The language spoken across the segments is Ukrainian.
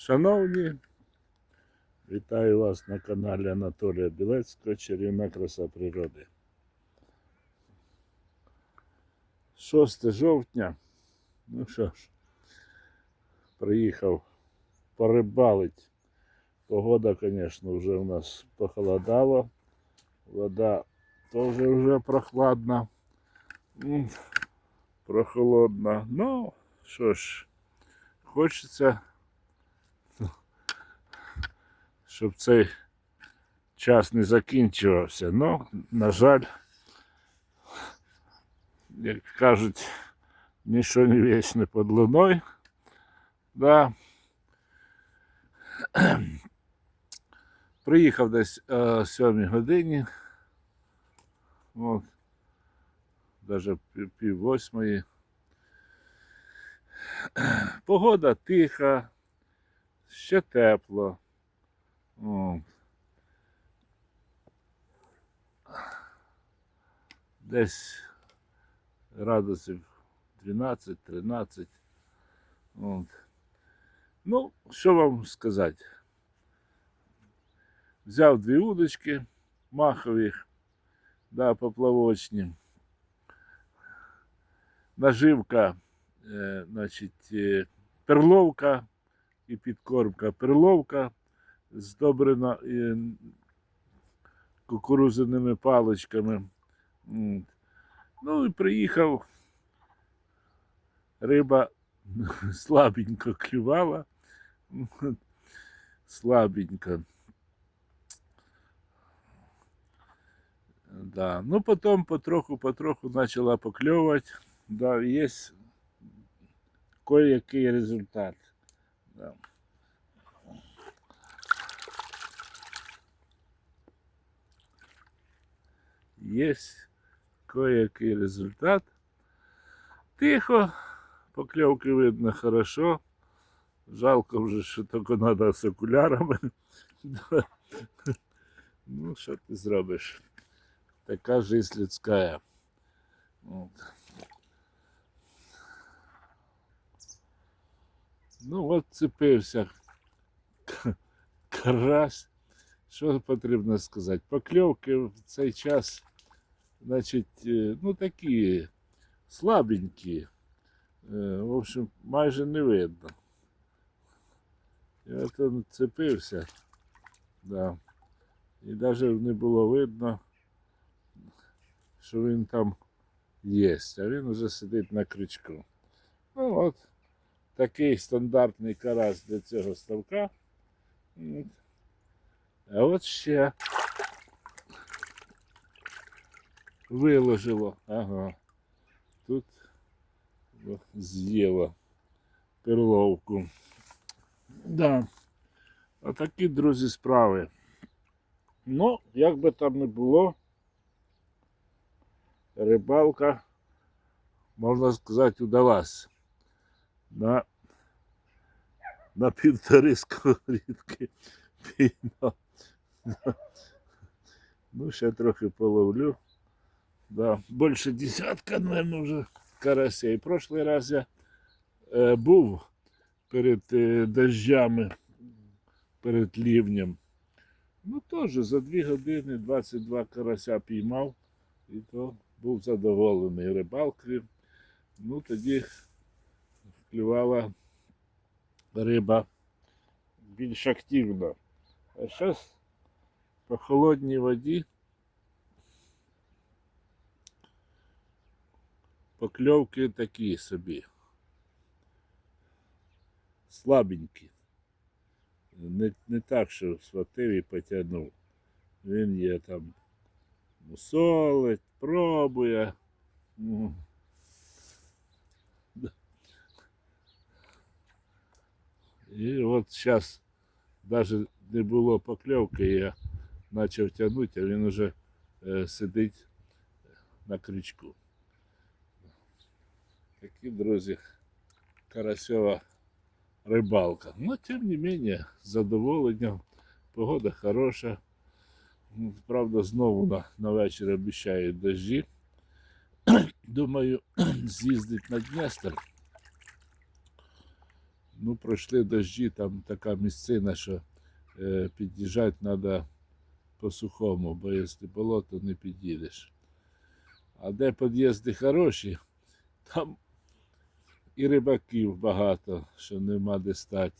Шановні, вітаю вас на каналі Анатолія Білецького Чарівна краса природи. 6 жовтня. Ну що ж, приїхав порибалить. Погода, звісно, вже у нас похолодала. Вода теж вже прохладна. Прохолодна. Ну, що ж, хочеться щоб цей час не закінчувався. Ну, на жаль, як кажуть, ніщо не вічне під луною. Да. Приїхав десь е, о 7 годині. От. Пів, пів восьмої. Погода тиха, ще тепло. Десь градусів 12-13. От. Ну, що вам сказати? Взяв дві удочки махових, да, поплавочні. Наживка, е, значить, е, перловка і підкормка. Перловка здобрена е, кукурузяними паличками. Ну і приїхав. Риба слабенько клювала. Слабенько. Да. Ну, потім потроху-потроху почала покльовувати. Да, є кое-який результат. Да. Є кое-який результат. Тихо, покльовки видно хорошо. Жалко вже, що тільки треба з окулярами. Ну, що ти зробиш? Така жизнь людська. От. Ну, от цепився к- карась. Що потрібно сказати? Покльовки в цей час, значить, е, ну такі слабенькі. Е, В общем, майже не видно. Я там цепився. Да. І навіть не було видно, що він там є, а він вже сидить на крючку. Ну от, такий стандартний карась для цього ставка. А от ще виложило. Ага. Тут о, з'їло перловку. Да. Отакі, друзі, справи. Ну, як би там не було, рибалка, можна сказати, удалась. На, на півтори сковорідки. Ну, ще трохи половлю. Да, більше десятка, наверное, вже карасей. Прошлий раз я е, був перед е, дождями, перед лівнем. Ну, теж за 2 години 22 карася піймав, і то був задоволений рибалкою. Ну, тоді вклювала риба більш активно. А зараз по холодній воді покльовки такі собі. Слабенькі. Не, не так, що схватив і потягнув. Він є там мусолить, пробує. І от зараз навіть не було покльовки, я почав тягнути, а він вже е, сидить на крючку. Такі, друзі, карасьова рибалка. Но тим не менее, з задоволенням. Погода хороша. Ну, Правда, знову на, на вечір обіцяють дощі. Думаю, з'їздить на Дністер. Ну, пройшли дощі, там така місцина, що е, під'їжджати треба по сухому, бо якщо болото не під'їдеш. А де під'їзди хороші, там і рибаків багато, що нема де стати.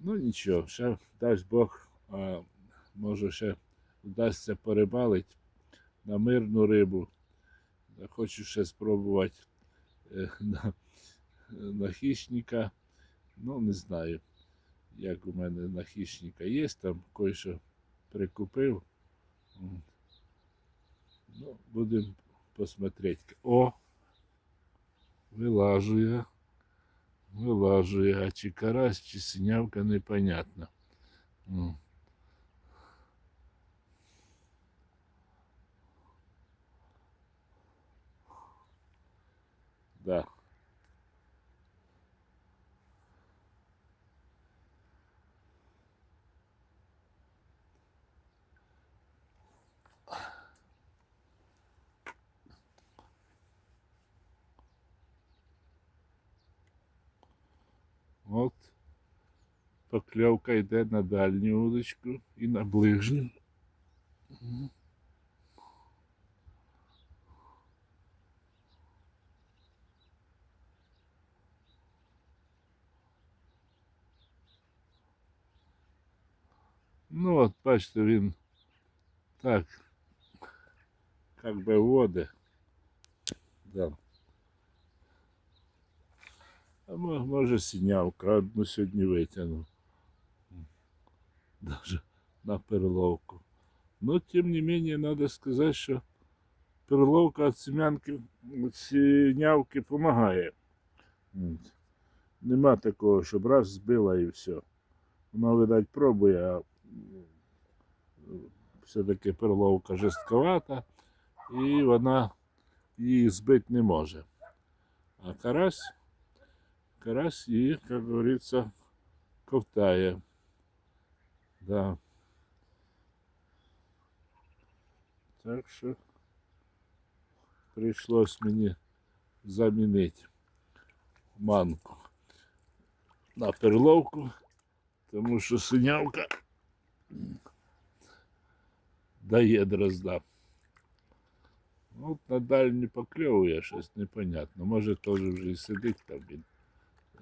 Ну нічого, ще дасть Бог, а, може ще вдасться порибалити на мирну рибу. Хочу ще спробувати е, на, на хищника. Ну, не знаю, як у мене на хищника є, там кое-що прикупив. Ну, будемо посмотреть. О! Вилажу я. Вилажу я. А чи карась, чи синявка, непонятно. М. Да. покльовка йде на дальню удочку і на ближню. Мгм. Ну от, бачите, він так, як би води. Да. А мо- може синявка, одну сьогодні витягнув. Даже на перловку. Но тем не менее надо сказать, що перловка від семянки від синявки допомагає. Нема такого, щоб раз збила і все. Вона, видать, пробує, а все-таки перловка жорстковата, і вона її збити не може. А карась, карась її, як говориться, ковтає. Да. Так що прийшлось мені замінити манку на перловку, тому що синявка дає дрозда. От на дальню покльовує щось непонятно. Може теж вже і сидить там він.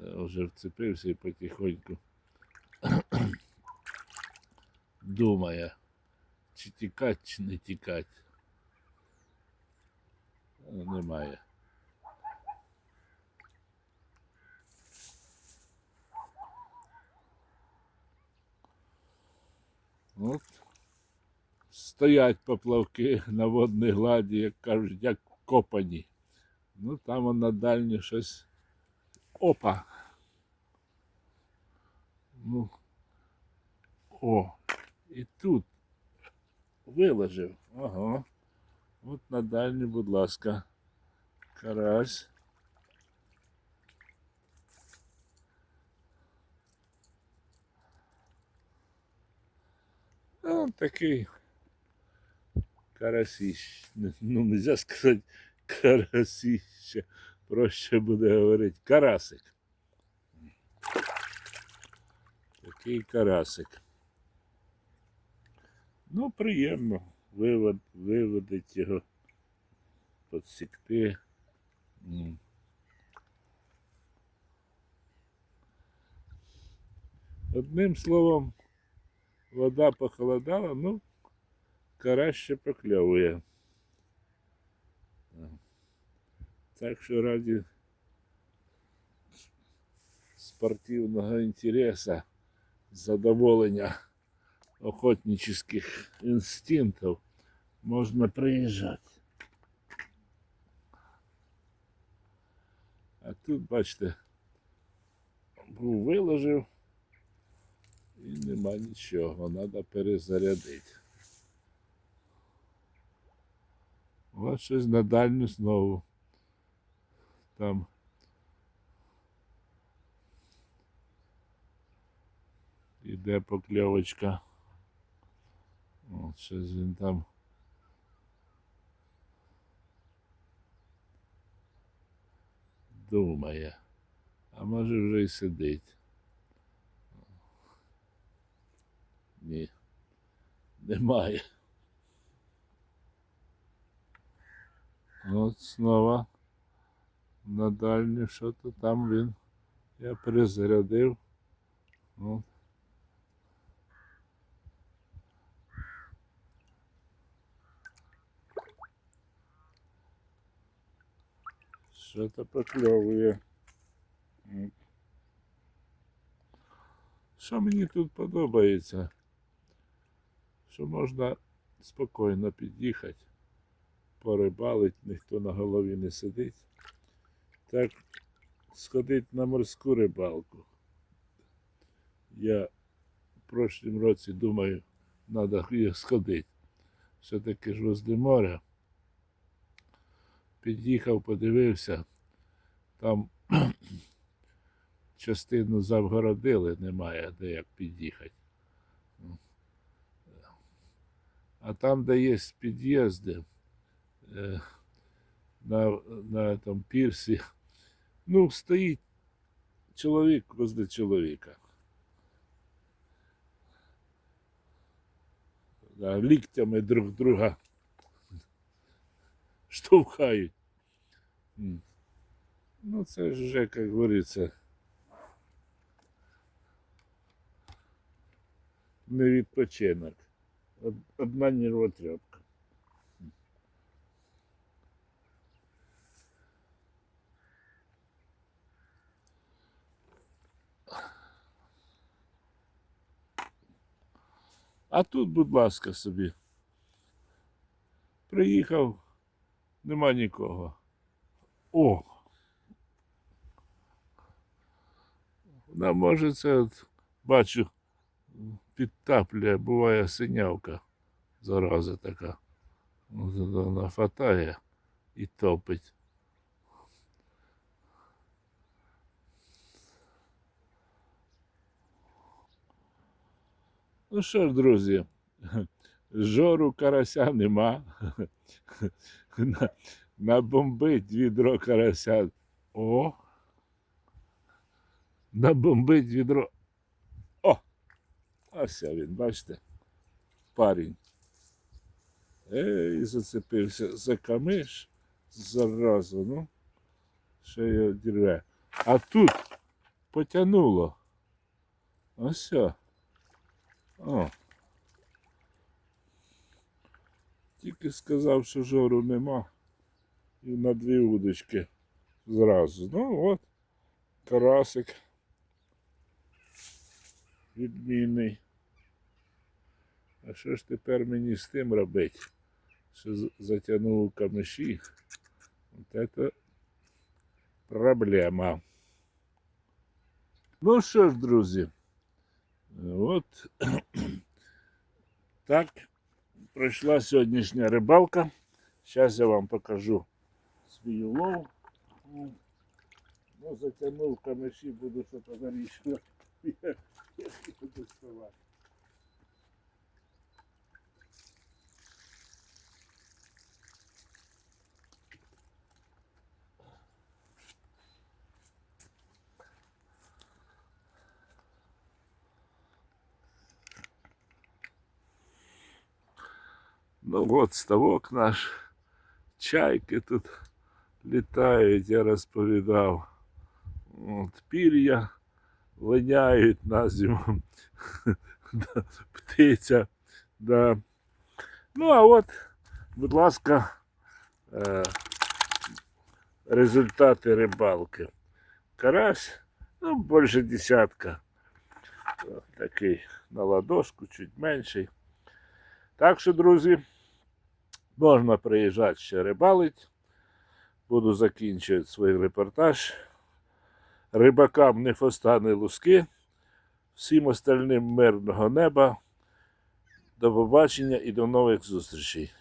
е, Вже вцепився і потихоньку думає, чи тікать, чи не тікать. А, Немає. От. Стоять поплавки на водній гладі, як кажуть, як копані. Ну там он на дальнє щось. Опа. Ну. О, і тут виложив. Ага. От на дальню, будь ласка. Карась. А, такий карасіщ. Ну, нельзя сказати карасіще. Проще буде говорити карасик. Такий карасик. Ну, приємно вивод, виводити його, підсікти. Одним словом, вода похолодала, ну, карась ще покльовує. Так що раді спортивного інтересу, задоволення охотнических инстинктов можно приїжджати. А тут, бачите, був виложив і нема нічого, треба перезарядити. Ось щось на дальню знову. Там іде покльовочка. От щось він там. Думає. А може вже й сидить. Ні. Немає. От знову на дальню, що то там він. Я перезарядив. От. Що то покльовує. Що мені тут подобається? Що можна спокійно під'їхати, порибалить, ніхто на голові не сидить. Так сходить на морську рибалку. Я в прошлім році думаю, треба їх сходити. Все-таки ж возле моря. Під'їхав, подивився, там частину завгородили, немає де як під'їхати. А там, де є під'їзди, е, на, на там пірсі, ну, стоїть чоловік возле чоловіка. Ліктями друг друга штовхають. Ну, це вже, як говориться, не відпочинок. Одна нервотрепка. А тут, будь ласка, собі. Приїхав, нема нікого. О! Вона може це от, бачу, підтаплює, буває синявка, зараза така. От Вона хватає і топить. Ну що ж, друзі, жору карася нема. На- Набомбить відро карася. О! Набомбить відро. О! Ось він, бачите? Парень. Ей, зацепився за камиш. Зараза, ну. Що його дірве. А тут потянуло. Ось. О. Тільки сказав, що жору нема. І на дві удочки зразу. Ну от, карасик. Відмінний. А що ж тепер мені з тим робити? Що з- затягнув у камиші? От це проблема. Ну що ж, друзі, от так пройшла сьогоднішня рибалка. Зараз я вам покажу свій улов. Ну, затягнув камиші, буду що-то вирішувати. Як його доставати. Ну от ставок наш. Чайки тут Літають, я розповідав. От, пір'я линяють на зиму. Птиця. Да. Ну, а от, будь ласка, е, результати рибалки. Карась, ну, більше десятка. Такий на ладошку, чуть менший. Так що, друзі, можна приїжджати ще рибалить. Буду закінчувати свій репортаж. Рибакам не фостани луски. Всім остальним мирного неба. До побачення і до нових зустрічей.